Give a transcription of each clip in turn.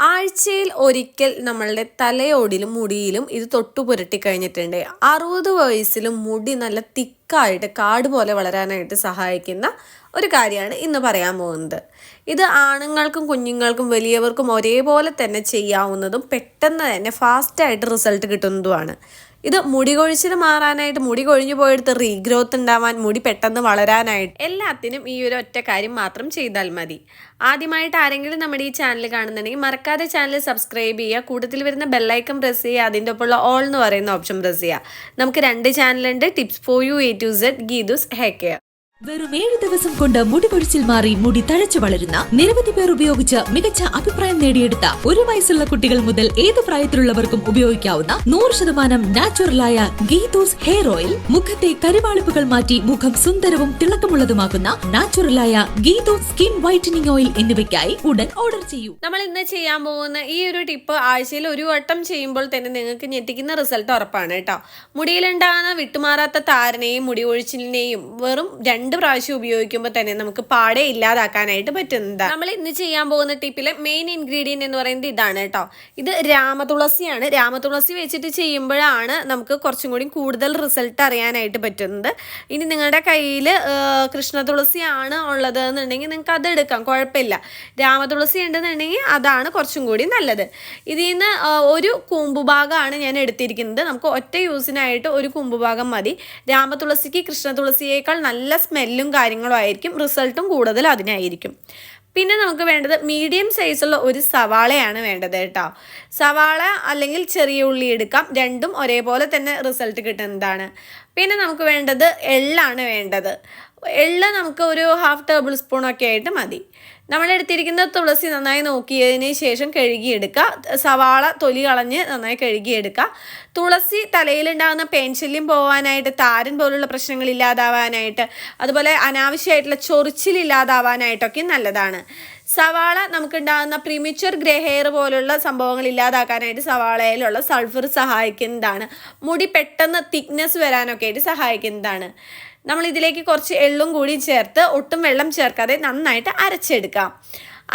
ആഴ്ചയിൽ ഒരിക്കൽ നമ്മളുടെ തലയോടിലും മുടിയിലും ഇത് തൊട്ടു പുരട്ടി കഴിഞ്ഞിട്ടുണ്ട്. അറുപത് വയസ്സിലും മുടി നല്ല തിക്കായിട്ട് കാട് പോലെ വളരാനായിട്ട് സഹായിക്കുന്ന ഒരു കാര്യമാണ് ഇന്ന് പറയാൻ പോകുന്നത്. ഇത് ആണുങ്ങൾക്കും കുഞ്ഞുങ്ങൾക്കും വലിയവർക്കും ഒരേപോലെ തന്നെ ചെയ്യാവുന്നതും പെട്ടെന്ന് തന്നെ ഫാസ്റ്റായിട്ട് റിസൾട്ട് കിട്ടുന്നതുമാണ്. ഇത് മുടി കൊഴിച്ചിൽ മാറാനായിട്ട് മുടി കൊഴിഞ്ഞു പോയെടുത്ത് റീഗ്രോത്ത് ഉണ്ടാവാൻ മുടി പെട്ടെന്ന് വളരാനായിട്ട് എല്ലാത്തിനും ഈ ഒരു ഒറ്റ കാര്യം മാത്രം ചെയ്താൽ മതി. ആദ്യമായിട്ട് ആരെങ്കിലും നമ്മുടെ ഈ ചാനൽ കാണുന്നുണ്ടെങ്കിൽ മറക്കാതെ ചാനൽ സബ്സ്ക്രൈബ് ചെയ്യുക. കൂട്ടത്തിൽ വരുന്ന ബെല്ലൈക്കൺ പ്രസ് ചെയ്യുക. അതിന്റെ ഒപ്പമുള്ള ഓൾ എന്ന് പറയുന്ന ഓപ്ഷൻ പ്രസ് ചെയ്യുക. നമുക്ക് രണ്ട് ചാനലുണ്ട് tips for you A to Z Geethu's hair care വെറും ഏഴ് ദിവസം കൊണ്ട് മുടി കൊഴിച്ചിൽ മാറി മുടി തഴച്ചു വളരുന്ന നിരവധി പേർ ഉപയോഗിച്ച് മികച്ച അഭിപ്രായം നേടിയെടുത്ത ഒരു വയസ്സുള്ള കുട്ടികൾ മുതൽ ഏത് പ്രായത്തിലുള്ളവർക്കും ഉപയോഗിക്കാവുന്ന നൂറ് ശതമാനം നാച്ചുറലായ ഗീതൂസ് ഹെയർ ഓയിൽ മുഖത്തെ കരുവാളിപ്പുകൾ മാറ്റി മുഖം സുന്ദരവും തിളക്കമുള്ളതുമാക്കുന്ന നാച്ചുറലായ ഗീതൂസ് സ്കിൻ വൈറ്റനിങ് ഓയിൽ എന്നിവയ്ക്കായി ഉടൻ ഓർഡർ ചെയ്യൂ. നമ്മൾ ഇന്ന് ചെയ്യാൻ പോകുന്ന ഈ ഒരു ടിപ്പ് ആഴ്ചയിൽ ഒരു വട്ടം ചെയ്യുമ്പോൾ തന്നെ നിങ്ങൾക്ക് ഞെട്ടിക്കുന്ന റിസൾട്ട് ഉറപ്പാണ് കേട്ടോ. മുടിയിലുണ്ടാകുന്ന വിട്ടുമാറാത്ത താരനെയും മുടി ഒഴിച്ചിലിനെയും വെറും പ്രാവശ്യം ഉപയോഗിക്കുമ്പോൾ തന്നെ നമുക്ക് പാടെ ഇല്ലാതാക്കാനായിട്ട് പറ്റുന്നതാണ് നമ്മൾ ഇന്ന് ചെയ്യാൻ പോകുന്ന ടിപ്പിലെ മെയിൻ ഇൻഗ്രീഡിയന്റ് എന്ന് പറയുന്നത് ഇതാണ് കേട്ടോ. ഇത് രാമതുളസിയാണ്. രാമതുളസി വെച്ചിട്ട് ചെയ്യുമ്പോഴാണ് നമുക്ക് കുറച്ചും കൂടി കൂടുതൽ റിസൾട്ട് അറിയാനായിട്ട് പറ്റുന്നത്. ഇനി നിങ്ങളുടെ കയ്യിൽ കൃഷ്ണ തുളസിയാണ് ഉള്ളത് എന്നുണ്ടെങ്കിൽ നിങ്ങൾക്ക് അത് എടുക്കാം. കുഴപ്പമില്ല. രാമതുളസി ഉണ്ടെന്നുണ്ടെങ്കിൽ അതാണ് കുറച്ചും കൂടി നല്ലത്. ഇതിൽ നിന്ന് ഒരു കൂമ്പുഭാഗമാണ് ഞാൻ എടുത്തിരിക്കുന്നത്. നമുക്ക് ഒറ്റ യൂസിനായിട്ട് ഒരു കൂമ്പുഭാഗം മതി. രാമതുളസിക്ക് കൃഷ്ണ തുളസിയേക്കാൾ നല്ല സ്മെല്ലും കാര്യങ്ങളും ആയിരിക്കും റിസൾട്ടും കൂടുതൽ അതിനായിരിക്കും. പിന്നെ നമുക്ക് വേണ്ടത് മീഡിയം സൈസുള്ള ഒരു സവാളയാണ് വേണ്ടത് കേട്ടോ. സവാള അല്ലെങ്കിൽ ചെറിയ ഉള്ളി എടുക്കാം. രണ്ടും ഒരേപോലെ തന്നെ റിസൾട്ട് കിട്ടുന്നതാണ്. പിന്നെ നമുക്ക് വേണ്ടത് എള്ളാണ് വേണ്ടത്. എള്ള് നമുക്ക് ഒരു ഹാഫ് ടേബിൾ സ്പൂണൊക്കെ ആയിട്ട് മതി. നമ്മൾ എടുത്തിരിക്കുന്ന തുളസി നന്നായി നോക്കിയതിന് ശേഷം കഴുകിയെടുക്കുക സവാള തൊലി കളഞ്ഞ് നന്നായി കഴുകിയെടുക്കുക തുളസി തലയിലുണ്ടാകുന്ന പെൻശല്യം പോകാനായിട്ട് താരൻ പോലുള്ള പ്രശ്നങ്ങൾ ഇല്ലാതാവാനായിട്ട് അതുപോലെ അനാവശ്യമായിട്ടുള്ള ചൊറിച്ചിലില്ലാതാവാനായിട്ടൊക്കെ നല്ലതാണ്. സവാള നമുക്കുണ്ടാകുന്ന പ്രിമിച്ചർ ഗ്രേ ഹെയർ പോലുള്ള സംഭവങ്ങൾ ഇല്ലാതാക്കാനായിട്ട് സവാളയിലുള്ള സൾഫർ സഹായിക്കുന്നതാണ്. മുടി പെട്ടെന്ന് തിക്നെസ് വരാനൊക്കെ ആയിട്ട് സഹായിക്കുന്നതാണ്. നമ്മൾ ഇതിലേക്ക് കുറച്ച് എള്ളും കൂടി ചേർത്ത് ഒട്ടും വെള്ളം ചേർക്കാതെ നന്നായിട്ട് അരച്ചെടുക്കാം.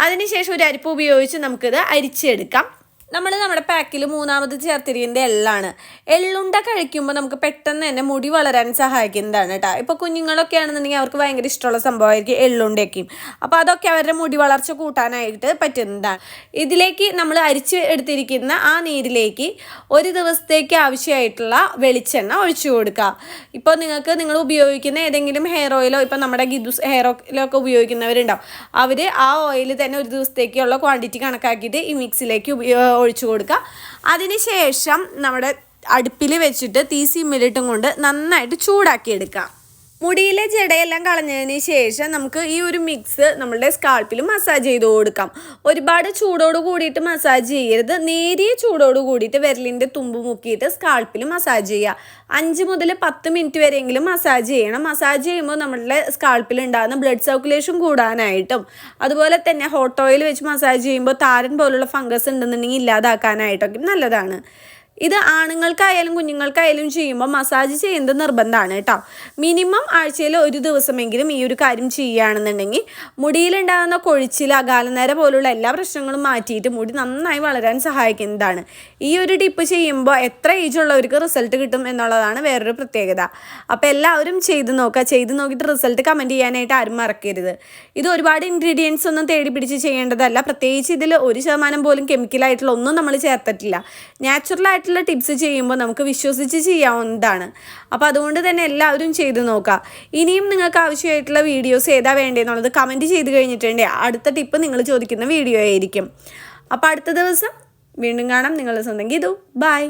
അതിനുശേഷം ഒരു അരിപ്പ് ഉപയോഗിച്ച് നമുക്കിത് അരിച്ചെടുക്കാം. നമ്മൾ നമ്മുടെ പാക്കിൽ മൂന്നാമത് ചേർത്തിരിക്കുന്നത് എള്ളാണ്. എള്ളുണ്ട കഴിക്കുമ്പോൾ നമുക്ക് പെട്ടെന്ന് തന്നെ മുടി വളരാൻ സഹായിക്കുന്നതാണ് കേട്ടോ ഇപ്പോൾ കുഞ്ഞുങ്ങളൊക്കെ ആണെന്നുണ്ടെങ്കിൽ അവർക്ക് ഭയങ്കര ഇഷ്ടമുള്ള സംഭവമായിരിക്കും എള്ളുണ്ടൊക്കെയും അപ്പോൾ അതൊക്കെ അവരുടെ മുടി വളർച്ച കൂട്ടാനായിട്ട് പറ്റുന്നതാണ്. ഇതിലേക്ക് നമ്മൾ അരിച്ച് എടുത്തിരിക്കുന്ന ആ നീരിലേക്ക് ഒരു ദിവസത്തേക്ക് ആവശ്യമായിട്ടുള്ള വെളിച്ചെണ്ണ ഒഴിച്ചു കൊടുക്കുക. ഇപ്പോൾ നിങ്ങൾക്ക് നിങ്ങൾ ഉപയോഗിക്കുന്ന ഏതെങ്കിലും ഹെയർ ഓയിലോ ഇപ്പോൾ നമ്മുടെ ഗിദുസ് ഹെയർ ഓയിലൊക്കെ ഉപയോഗിക്കുന്നവരുണ്ടാവും. അവർ ആ ഓയിൽ തന്നെ ഒരു ദിവസത്തേക്കുള്ള ക്വാണ്ടിറ്റി കണക്കാക്കിയിട്ട് ഈ മിക്സിലേക്ക് ഒഴിച്ചു കൊടുക്കുക. അതിനുശേഷം നമ്മുടെ അടുപ്പിൽ വെച്ചിട്ട് തീ സിമ്മിലിട്ടും കൊണ്ട് നന്നായിട്ട് ചൂടാക്കി എടുക്കുക മുടിയിലെ ജടയെല്ലാം കളഞ്ഞതിന് ശേഷം നമുക്ക് ഈ ഒരു മിക്സ് നമ്മളുടെ സ്കാൾപ്പിൽ മസാജ് ചെയ്ത് കൊടുക്കാം. ഒരുപാട് ചൂടോട് കൂടിയിട്ട് മസാജ് ചെയ്യരുത്. നേരിയ ചൂടോട് കൂടിയിട്ട് വിരലിന്റെ തുമ്പ് മുക്കിയിട്ട് സ്കാൾപ്പിൽ മസാജ് ചെയ്യുക. അഞ്ച് മുതൽ പത്ത് മിനിറ്റ് വരെയെങ്കിലും മസാജ് ചെയ്യണം. മസാജ് ചെയ്യുമ്പോൾ നമ്മളുടെ സ്കാൾപ്പിൽ ഉണ്ടാകുന്ന ബ്ലഡ് സർക്കുലേഷൻ കൂടാനായിട്ടും അതുപോലെ തന്നെ ഹോട്ട് ഓയിൽ വെച്ച് മസാജ് ചെയ്യുമ്പോൾ താരൻ പോലുള്ള ഫംഗസ് ഉണ്ടെന്നുണ്ടെങ്കിൽ ഇല്ലാതാക്കാനായിട്ടൊക്കെ നല്ലതാണ്. ഇത് ആണുങ്ങൾക്കായാലും കുഞ്ഞുങ്ങൾക്കായാലും ചെയ്യുമ്പോൾ മസാജ് ചെയ്യുന്നത് നിർബന്ധമാണ് കേട്ടോ മിനിമം ആഴ്ചയിൽ ഒരു ദിവസമെങ്കിലും ഈ ഒരു കാര്യം ചെയ്യുകയാണെന്നുണ്ടെങ്കിൽ മുടിയിലുണ്ടാകുന്ന കൊഴിച്ചിൽ അകാലനേര പോലുള്ള എല്ലാ പ്രശ്നങ്ങളും മാറ്റിയിട്ട് മുടി നന്നായി വളരാൻ സഹായിക്കുന്നതാണ്. ഈ ഒരു ടിപ്പ് ചെയ്യുമ്പോൾ എത്ര ഏജ് ഉള്ളവർക്ക് റിസൾട്ട് കിട്ടും എന്നുള്ളതാണ് വേറൊരു പ്രത്യേകത. അപ്പോൾ എല്ലാവരും ചെയ്ത് നോക്കുക. ചെയ്ത് നോക്കിയിട്ട് റിസൾട്ട് കമന്റ് ചെയ്യാനായിട്ട് ആരും മറക്കരുത്. ഇത് ഒരുപാട് ഇൻഗ്രീഡിയൻസ് ഒന്നും തേടി പിടിച്ച് ചെയ്യേണ്ടതല്ല. പ്രത്യേകിച്ച് ഇതിൽ ഒരു ശതമാനം പോലും കെമിക്കലായിട്ടുള്ള ഒന്നും നമ്മൾ ചേർത്തിട്ടില്ല. നാച്ചുറൽ ആയിട്ടുള്ള ടിപ്സ് ചെയ്യുമ്പോൾ നമുക്ക് വിശ്വസിച്ച് ചെയ്യാവുന്നതാണ്. അപ്പോൾ അതുകൊണ്ട് തന്നെ എല്ലാവരും ചെയ്ത് നോക്കുക. ഇനിയും നിങ്ങൾക്ക് ആവശ്യമായിട്ടുള്ള വീഡിയോസ് ഏതാ വേണ്ടതെന്നുള്ളത് കമന്റ് ചെയ്ത് കഴിഞ്ഞിട്ടുണ്ടെങ്കിൽ അടുത്ത ടിപ്പ് നിങ്ങൾ ചോദിക്കുന്ന വീഡിയോ ആയിരിക്കും. അപ്പോൾ അടുത്ത ദിവസം വീണ്ടും കാണാം. നിങ്ങളുടെ സ്വന്തം ഗീതു. ബൈ